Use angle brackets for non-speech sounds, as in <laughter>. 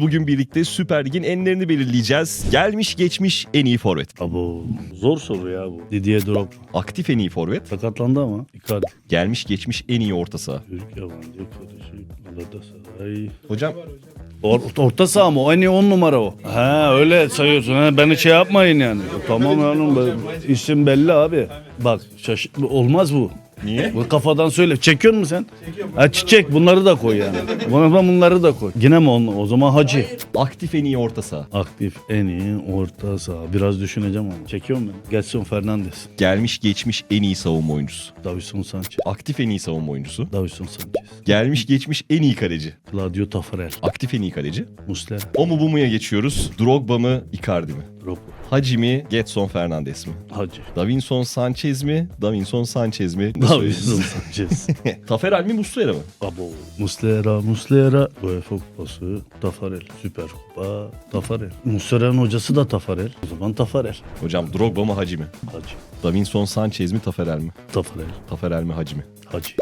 Bugün birlikte Süper Lig'in enlerini belirleyeceğiz. Gelmiş geçmiş en iyi forvet. Abo zor soru ya bu. Didier Drogba. Aktif en iyi forvet. Sakatlandı ama. Icardi. Gelmiş geçmiş en iyi orta saha. Türk yabancı karışık. Galatasaray. Hocam Or orta saha mı? O en iyi on numara o. Ha öyle sayıyorsun. Ha, beni şey yapmayın yani. Tamam yani ben- isim belli abi. Bak şaş olmaz bu. Niye? Bu kafadan söyle. Çekiyor musun sen? Ha çiçek bunları da koy yani. Bana bunları da koy. Yine mi on? O zaman hacı. Aktif en iyi orta saha. Aktif en iyi orta saha. Biraz düşüneceğim ama. Çekiyor mu? Gelson Fernandes. Gelmiş geçmiş en iyi savunma oyuncusu. Davison Sanchez. Aktif en iyi savunma oyuncusu. Davison Sanchez. Gelmiş geçmiş en iyi kaleci. Claudio Taffarel. Aktif en iyi kaleci. Muslera. O mu bu muya geçiyoruz. Drogba mı Icardi mi? Drogba. Hacı mi Getson Fernandes mi? Hacı. Davinson Sanchez mi? Davinson Sanchez mi? Söylüyorsun? Sanchez. <laughs> Taferel mi Muslera mı? Abo. Muslera, Muslera. UEFA Kupası, Tafarel. Süper Kupa, Tafarel. Muslera'nın hocası da Tafarel. O zaman Tafarel. Hocam Drogba mı Hacı mi? Hacı. Davinson Sanchez mi Taferel mi? Tafarel. Taferel mi Hacı mi? Hacı.